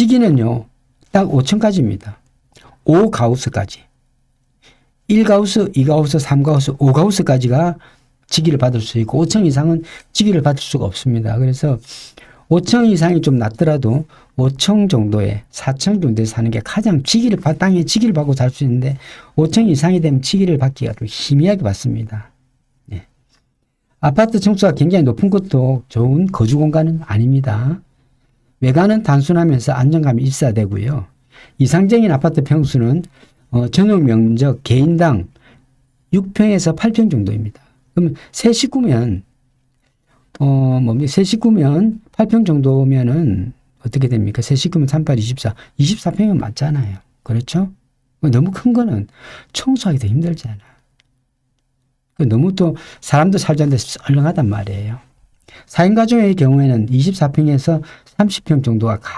지기는요, 딱 5층까지입니다. 5가우스까지. 1가우스, 2가우스, 3가우스, 5가우스까지가 직위를 받을 수 있고 5층 이상은 직위를 받을 수가 없습니다. 그래서 5층 이상이 좀 낮더라도 5층 정도에 4층 정도에 사는 게 가장 받 땅에 직위를 받고 살 수 있는데 5층 이상이 되면 직위를 받기가 좀 희미하게 받습니다. 예. 아파트 층수가 굉장히 높은 것도 좋은 거주 공간은 아닙니다. 외관은 단순하면서 안정감이 있어야 되고요. 이상적인 아파트 평수는 어, 전용 면적 개인당 6평에서 8평 정도입니다. 그러면 세 식구면 어, 뭐, 세 식구면 8평 정도면은 어떻게 됩니까? 세 식구면 38, 24. 24평이면 맞잖아요. 그렇죠? 너무 큰 거는 청소하기도 힘들잖아. 너무 또 사람도 살자는데 썰렁하단 말이에요. 4인 가정의 경우에는 24평에서 30평 정도가 가장